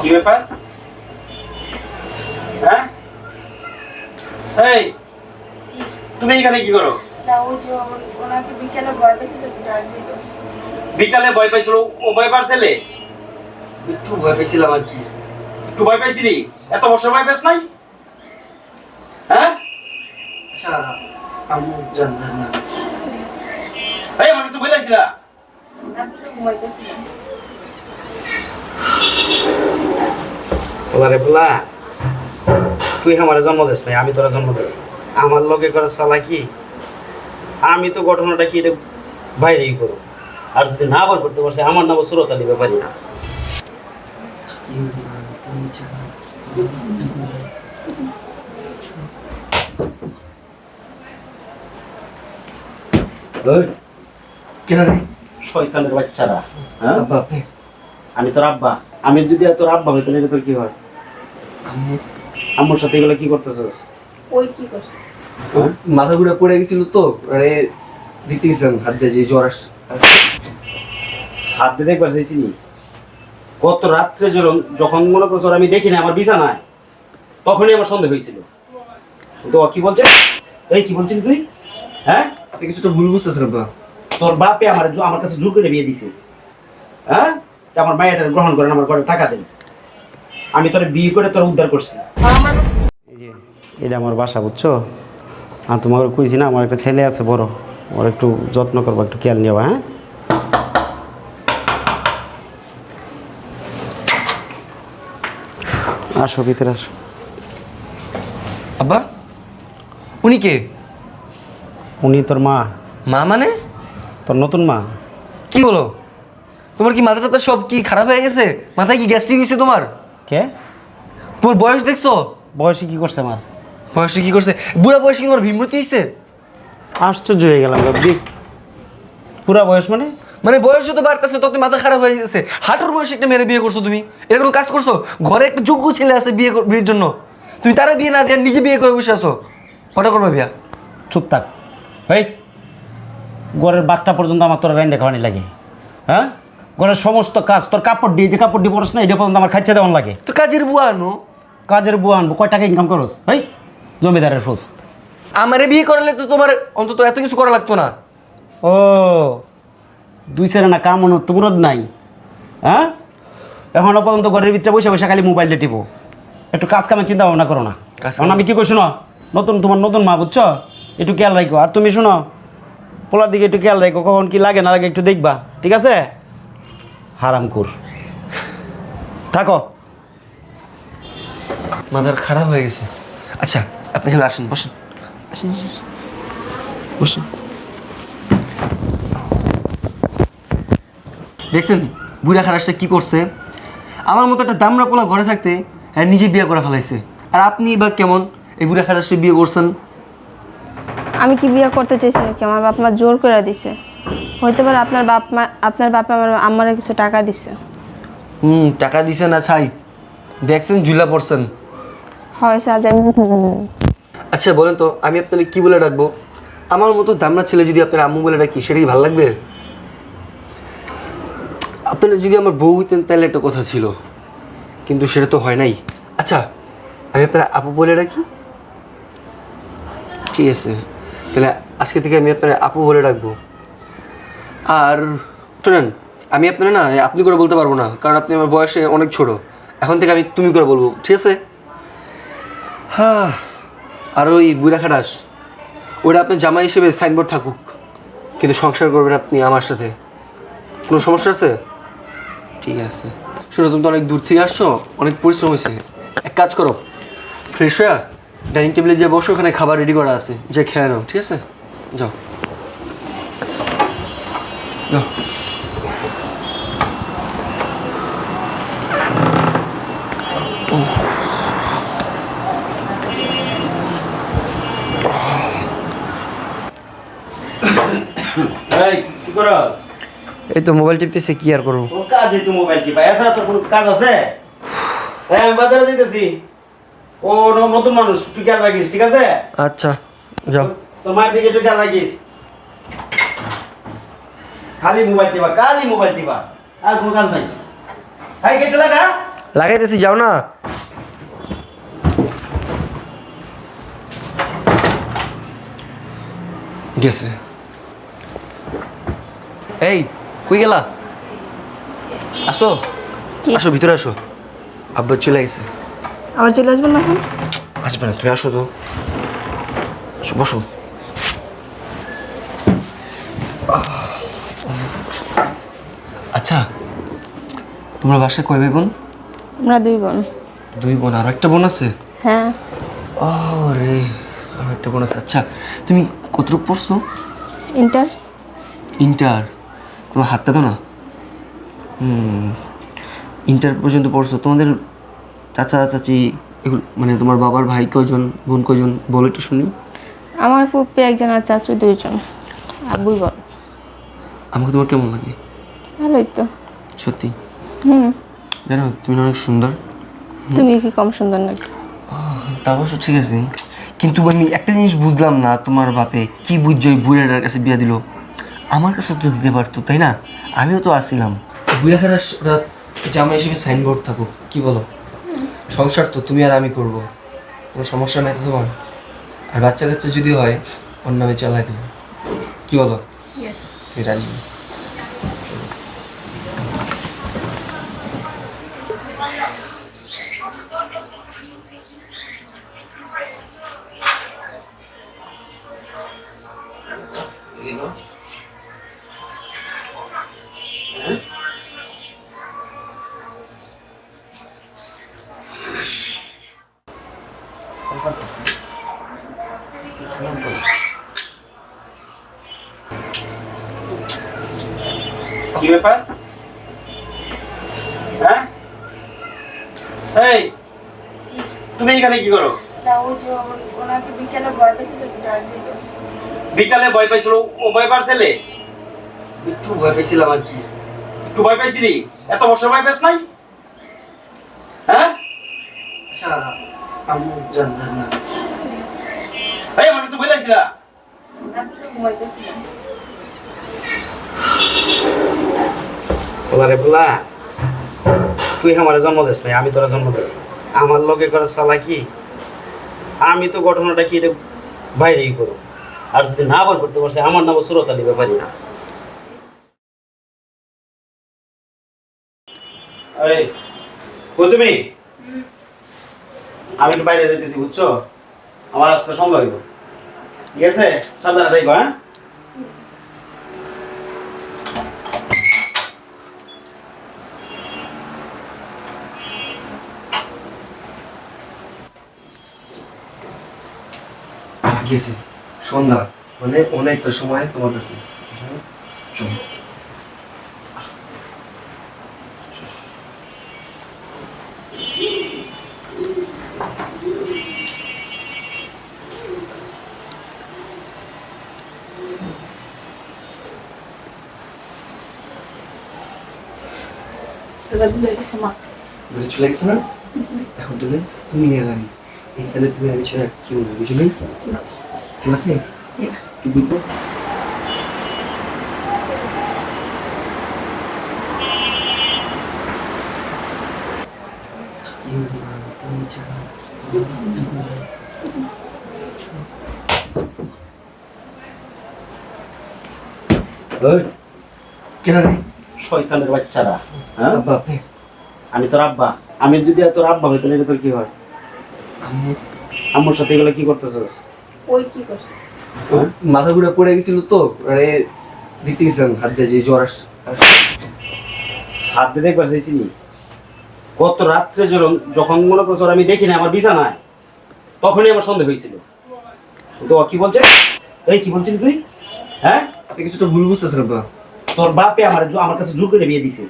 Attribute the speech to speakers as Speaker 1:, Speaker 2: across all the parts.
Speaker 1: কি ব্যাপার? হ্যাঁ? এই তুমি এখানে কি করো?
Speaker 2: বিকেলে ভয়
Speaker 1: পাইছিল ও ভয় পারছিলে
Speaker 3: একটু ভয় পেয়েছিলাম আর কি।
Speaker 1: একটু ভয় পাইছিলি এত বছর ভয় পাইছ নাই? হ্যাঁ?
Speaker 3: আচ্ছা আম্মু জানতাম না
Speaker 1: এই আমার কিছু বলেছিলা
Speaker 2: আমি তো ঘুমাইতেছিলাম।
Speaker 1: ওলারে বলা তুই আমার জন্ম দিস নাই আমি তোরা জন্ম দিছি। আমার লগে করে চালা কি? আমি তো ঘটনাটা কি এটা বাইরেই করো আর যদি না বার করতে পারছি আমার নাম সুরত আলী ব্যাপারি না। শয়তানের বাচ্চারা হ্যাঁ? আমি তোর আব্বা। আমি যদি আর তোর আব্বা হইতো এটা তোর কি হয়? আম্মুর সাথে এগুলো কি করতেছস
Speaker 2: ওই কি করছে?
Speaker 1: হ্যাঁ?
Speaker 3: মাথা ঘুরে পড়ে গেছিল তো আরে দিতে গেছিলাম হাত দিয়ে যে জ্বর আসছে।
Speaker 1: হাত দিয়ে দেখবার চাইছিলি? গত রাত্রে যখন যখন মনে করছ আমি দেখি না আমার বিছানায় তখনই আমার সন্দেহ হয়েছিল। তো কি বলছে? এই কি বলছিলি তুই? হ্যাঁ?
Speaker 3: আপনি কিছুটা ভুল বুঝতেছেন আব্বা।
Speaker 1: তোর বাপে আমার আমার কাছে জোর করে বিয়ে দিছে। হ্যাঁ? তা আমার মায়ের গ্রহণ করেন আমার ঘরে টাকা দেন। আমি তোর বিয়ে করে তোর উদ্ধার করছি।
Speaker 2: আমার
Speaker 1: এই যে এটা আমার বাসা বুঝছ? আর তোমাকে কইছি না আমার একটা ছেলে আছে বড়। ওর একটু যত্ন করব একটু খেয়াল নেবা হ্যাঁ? আসো ভিতরে আসো।
Speaker 3: আব্বা উনি কে?
Speaker 1: উনি তোর মা।
Speaker 3: মা মানে?
Speaker 1: তোর নতুন মা।
Speaker 3: কি বলো তোমার কি মাথাটা সব কি খারাপ হয়ে গেছে? মাথায় কি গ্যাস্ট্রিক হয়েছে তোমার?
Speaker 1: কে?
Speaker 3: তোমার বয়স দেখছ?
Speaker 1: বয়সে কি করছে আমার
Speaker 3: বয়সে কি করছে? বুড়া বয়সে কি তোমার ভীমরতি হয়েছে
Speaker 1: আশ্চর্য হয়ে গেলাম বিগ পুরা বয়স মানে?
Speaker 3: মানে বয়স যত বাড়তেছে তত মাথা খারাপ হয়ে গেছে। হাঁটুর বয়সে একটা মেয়ের বিয়ে করছ তুমি। এটা কোনো কাজ করছ? ঘরে একটা যোগ্য ছেলে আছে বিয়ে কর- বিয়ের জন্য। তুমি তারা বিয়ে না দিয়ে নিজে বিয়ে করে বসে আছো। কটা করবে বিয়া?
Speaker 1: চুপ থাক। এই ঘরের বাচ্চা পর্যন্ত আমার তোর রাইন দেখাওয়ানি লাগে। হ্যাঁ? ঘরের সমস্ত কাজ তোর কাপড় দিয়ে যে কাপড় দিয়ে পড়স না এটা পর্যন্ত আমার খাচ্ছে দেওয়ান লাগে।
Speaker 3: তো কাজের বুয়া আনো?
Speaker 1: কাজের বুয়া আনব কয় টাকা ইনকাম করস? ভাই জমিদারের ফুল।
Speaker 3: আমারে বিয়ে করলে তো তোমার অন্তত এত কিছু করা লাগতো না।
Speaker 1: ও দুই সেরে না কাম অনুরোধ নাই। হ্যাঁ? এখনও পর্যন্ত ঘরের ভিতরে বসে বসে খালি মোবাইলটা টিপো। একটু কাজ কামের চিন্তা ভাবনা করো না। কারণ আমি কি কই শোনো? নতুন তোমার নতুন মা বুঝছ? একটু খেয়াল রাখো আর তুমি শোনো? পোলার দিকে একটু খেয়াল রাখো কখন কি লাগে না লাগে একটু দেখবা। ঠিক আছে? হারামকুর থাকো।
Speaker 3: মাথার খারাপ হয়ে গেছে। আচ্ছা আপনি এখানে আসেন বসেন। আসেন বসেন। দেখছেন বুড়া খারাসটা কি করছে? আমার মতো একটা দামরা পোলা ঘরে থাকতে হ্যাঁ নিজে বিয়ে করে ফেলাইছে। আর আপনি বা কেমন এই বুড়া খারাসে বিয়ে করছেন?
Speaker 2: আমি কি বিয়ে করতে চাইছি নাকি? আমার বাপ মা জোর করে দিছে। হইতে পারে আপনার বাপ মা আপনার বাপ আমার আমারে কিছু টাকা দিছে।
Speaker 3: হুম টাকা দিছে না ছাই। দেখছেন ঝুলা পড়ছেন।
Speaker 2: হয় সাজ
Speaker 3: আচ্ছা বলেন তো আমি আপনাকে কি বলে ডাকবো? আমার মতো দামড়া ছেলে যদি আপনার আম্মু বলে ডাকি সেটাই ভালো লাগবে? আপনারা যদি আমার বউ হইতেন তাহলে একটা কথা ছিল। কিন্তু সেটা তো হয় নাই। আচ্ছা আমি আপনার আপু বলে ডাকি? ঠিক আছে। তাহলে আজকে থেকে আমি আপনার আপু বলে ডাকবো। আর শোনেন আমি আপনারা না আপনি করে বলতে পারব না কারণ আপনি আমার বয়সে অনেক ছোট। এখন থেকে আমি তুমি করে বলব ঠিক আছে? হ্যাঁ আর ওই বুড়া খাটাস ওটা আপনার জামাই হিসেবে সাইনবোর্ড থাকুক কিন্তু সংসার করবেন আপনি আমার সাথে। কোনো সমস্যা আছে? ঠিক আছে। শোনো তুমি তো অনেক দূর থেকে আসছো অনেক পরিশ্রম হয়েছে। এক কাজ করো ফ্রেশ হয়ে ডাইনিং টেবিলে যে বসো ওখানে খাবার রেডি করা আছে যে খেয়ে নাও ঠিক আছে? যাও। যাও
Speaker 1: এই
Speaker 3: এই তো মোবাইল টিপতেছে কি আর করব?
Speaker 1: তোর কাজে তুই মোবাইল টিপা এছাড়া তোর কোনো কাজ আছে? এই আমি বাজারে যাইতেছি। ও নতুন মানুষ তুই খেয়াল রাখিস ঠিক আছে?
Speaker 3: আচ্ছা যাও।
Speaker 1: তোর মায়ের দিকে একটু খেয়াল রাখিস। খালি মোবাইল টিপা খালি মোবাইল টিপা। আর কোনো কাজ নাই। এই গেটে লাগা?
Speaker 3: লাগাইতেছি যাও না। গেছে এই কই গেলা? আসো।
Speaker 2: কি?
Speaker 3: আসো ভিতরে আসো। আব্বা চলে গেছে।
Speaker 2: আবার চলে আসবেন না এখন?
Speaker 3: আসবে না তুমি আসো তো। বসো আচ্ছা তোমার বাসায় কয় ভাই বোন?
Speaker 2: আমরা দুই বোন।
Speaker 3: দুই বোন আর একটা বোন আছে?
Speaker 2: হ্যাঁ।
Speaker 3: ও রে আর একটা বোন আছে। আচ্ছা তুমি কতটুকু পড়ছো?
Speaker 2: ইন্টার।
Speaker 3: ইন্টার? তোমার হাতটা তো না। হুম ইন্টার পর্যন্ত পড়ছো। তোমাদের চাচা চাচি এগুলো মানে তোমার বাবার ভাই কয়জন বোন কয়জন বলো একটু শুনি।
Speaker 2: আমার ফুপ্পি একজন আর চাচু দুইজন। আব্বুই বল
Speaker 3: আমাকে তোমার কেমন লাগে?
Speaker 2: ভালোই তো।
Speaker 3: সত্যি।
Speaker 2: হুম।
Speaker 3: জানো তুমি অনেক সুন্দর।
Speaker 2: তুমি কি কম সুন্দর নাকি?
Speaker 3: তা অবশ্য ঠিক আছে। কিন্তু আমি একটা জিনিস বুঝলাম না তোমার বাপে কি বুঝছ ওই বুড়াটার কাছে বিয়ে দিল? আমার কাছে তো দিতে পারতো তাই না? আমিও তো আসছিলাম বুড়াখানা জামা হিসেবে সাইনবোর্ড থাকো কি বলো? সংসার তো তুমি আর আমি করব। কোনো সমস্যা নাই তো তোমার? আর বাচ্চা কাচ্চা যদি হয় ওর নামে চালাই দেবো। কি বলো? তুমি রাজি?
Speaker 1: ব্যাপার? হ্যাঁ? এই তুমি এখানে কি করো?
Speaker 2: বিকেলে ভয়
Speaker 1: ভয় পাইছিল? ও ভয় পার ছেলে
Speaker 3: একটু ভয় পেয়েছিলাম আর কি।
Speaker 1: একটু ভয় পাইছিলি? এত বছর ভয় পাইস নাই? হ্যাঁ?
Speaker 3: আচ্ছা আম্মু জানতাম না।
Speaker 1: এই আমার কিছু বলেছিলা
Speaker 2: ঘুমাইতেছিলাম
Speaker 1: ওলারে বলা তুই আমার জন্ম দিস নাই, আমি তোরা জন্ম দিছি। আমার লগে করে চালা কি আমি তো ঘটনাটা কি এটা বাইরেই করো আর যদি না বার করতে পারছে, আমার নাম সুরতালি ব্যাপারই না। তুমি? আমি বাইরে যেতেছি বুঝছ? আমার আসতে সময় লাগবে। ঠিক আছে? সাবধানে দেখো হ্যাঁ?
Speaker 3: গেছি সন্ধ্যা মানে অনেকটা সময় তোমার কাছে চলো বলে চলে গেছে না এখন তুমি তুমি আর আমি এখানে তুমি আমি ছাড়া কি বলব বুঝলি ঠিক আছে কি রে
Speaker 1: শয়তানের বাচ্চারা হ্যাঁ?
Speaker 3: আব্বা
Speaker 1: আমি তোর আব্বা। আমি যদি তোর আব্বা হই তাহলে এটা তোর কি হয়?
Speaker 3: আম্মু
Speaker 1: আম্মুর সাথে এগুলো কি করতেছস?
Speaker 2: ওই কি করছে?
Speaker 3: মাথা ঘুরে পড়ে গেছিল তো আরে দেখতে গেছিলাম হাত দিয়ে যে জ্বর আসছে
Speaker 1: হাত দিয়ে দেখবার চাইছিলি গত রাত্রে যখন যখন মনে করছ আমি দেখি না আমার বিছানায় তখনই আমার সন্দেহ হয়েছিল। তো কি বলছে? এই কি বলছিলি তুই? হ্যাঁ?
Speaker 3: আপনি কিছুটা ভুল বুঝতেছেন আব্বা।
Speaker 1: তোর বাপে আমার জো- আমার কাছে জোর করে বিয়ে দিছে।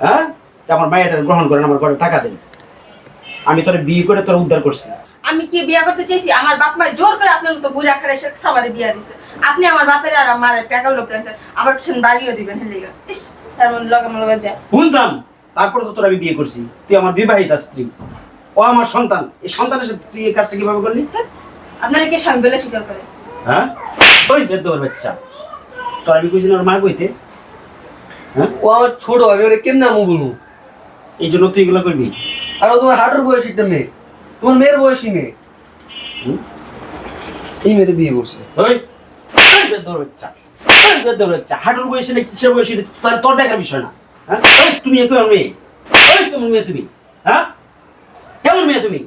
Speaker 1: হ্যাঁ? আমার মায়ের গ্রহণ করেন আমার ঘরে টাকা দেন। আমি তোর বিয়ে করে তোর উদ্ধার করছি।
Speaker 4: আমি কি বিয়া করতে চাইছি? আমার বাপ মা জোর করে আপনার মতো বুড়া খাড়া এসে সামারে বিয়া দিছে। আপনি আমার বাপের আর আমার টাকা লোক দিয়েছেন আবার সেন বাড়িও দিবেন হেলে ইস তার মধ্যে লগা মলগা যায়।
Speaker 1: বুঝলাম। তারপরে তো তোর আমি বিয়ে করছি। তুই আমার বিবাহিতা স্ত্রী। ও আমার সন্তান। এই সন্তানের সাথে তুই এই কাজটা কীভাবে করলি?
Speaker 4: আপনারা কি স্বামী বলে স্বীকার করে
Speaker 1: হ্যাঁ? ওই বেদ্যর বাচ্চা। তোর আমি কইছি ওর মা কইতে? হ্যাঁ?
Speaker 3: ও আমার ছোট আমি ওরে কেমনে আম্মু বলব?
Speaker 1: এই জন্য তুই এগুলো করবি?
Speaker 3: আর ও তোমার হাঁটুর বয়সী একটা মেয়ে। তোমার মেয়ের বয়সী মেয়ে। এই মেয়েতে বিয়ে করছে।
Speaker 1: ওই? হাঁটুর বয়সে না কিসের বয়সে তোর- দেখার বিষয় না। হ্যাঁ? তুমি কেমন মেয়ে। ওই কেমন মেয়ে তুমি? হ্যাঁ? কেমন মেয়ে তুমি?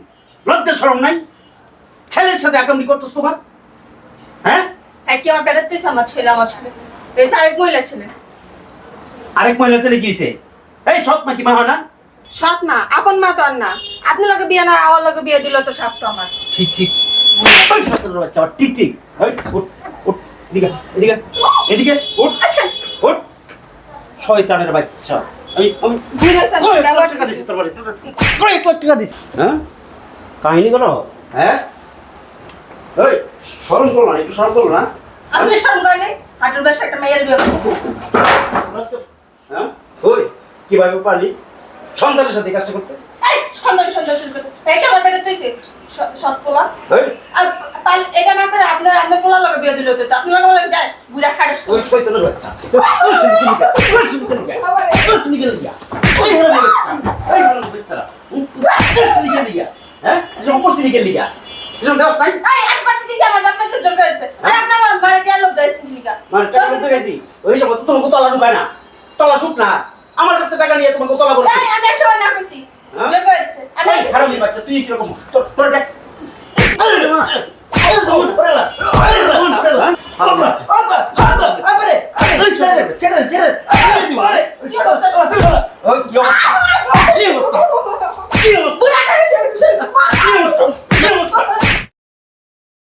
Speaker 1: লজ্জা শরম নাই? ছেলের সাথে একামনি করতেছ তোমার? হ্যাঁ?
Speaker 4: হ্যাঁ কি আমার আমার ছেলে আমার ছেলে। আরেক মহিলা ছেলে।
Speaker 1: আরেক মহিলা ছেলে কি এই সৎ মা কি মা হয় না?
Speaker 4: সৎ মা আপন মা তো আর না। আপনি লোকে বিয়ে না আমার লোকে বিয়ে দিল তো স্বাস্থ্য আমার।
Speaker 1: ঠিক ঠিক। ওই সতেরো বাচ্চা আবার ঠিক ঠিক। ওই এদিকে এদিকে এদিকে উঠ।
Speaker 4: আচ্ছা।
Speaker 1: শয়তানের বাচ্চা। আমি আমি
Speaker 4: বুড়ো সাথে
Speaker 1: কয়েক লাখ
Speaker 4: ব্যবহার
Speaker 1: টাকা দিছি তোর বাড়ি? তোর টাকা দিছি হ্যাঁ? কাহিনী করো হ্যাঁ? ওই শরম করো না একটু শরম করো না।
Speaker 4: আপনি শরম করেন নাই? হাঁটুর একটা মেয়ের বিয়ে করছে
Speaker 1: হ্যাঁ? ওই কীভাবে পারলি? সন্তানের সাথে কাজটা করতে?
Speaker 4: এই সন্দেহ সন্দেহ শুরু করছে। এটা আমার পেটের তুইছে সৎ পোলা? আর পাল- এটা না করে আপনার বিয়ে দিল তো আপনার লোকে যায় বুড়া খাড়েস
Speaker 1: ওই শয়তানের বাচ্চা। ওই ওই ওই ওই বাচ্চা। ওই ওই হ্যাঁ? এসব উপর সিনিকে লিগা এসব দেওয়াস নাই
Speaker 4: এই আমি করতে আমার বাপ তো জোর করেছে। আর আপনি আমার মারে কে লোক দিয়েছেন লিগা
Speaker 1: টাকা করতে গেছি ওই সময় তো তোমাকে তলা ঢুকায় না? তলা শুক না আমার কাছ টাকা নিয়ে তোমাকে তলা বলেছে
Speaker 4: এই, আমি একশো বার না কইছি
Speaker 1: হ্যাঁ?
Speaker 4: জোর করেছে আমি
Speaker 1: এই হারামি বাচ্চা তুই কীরকম? তোর তোর দেখ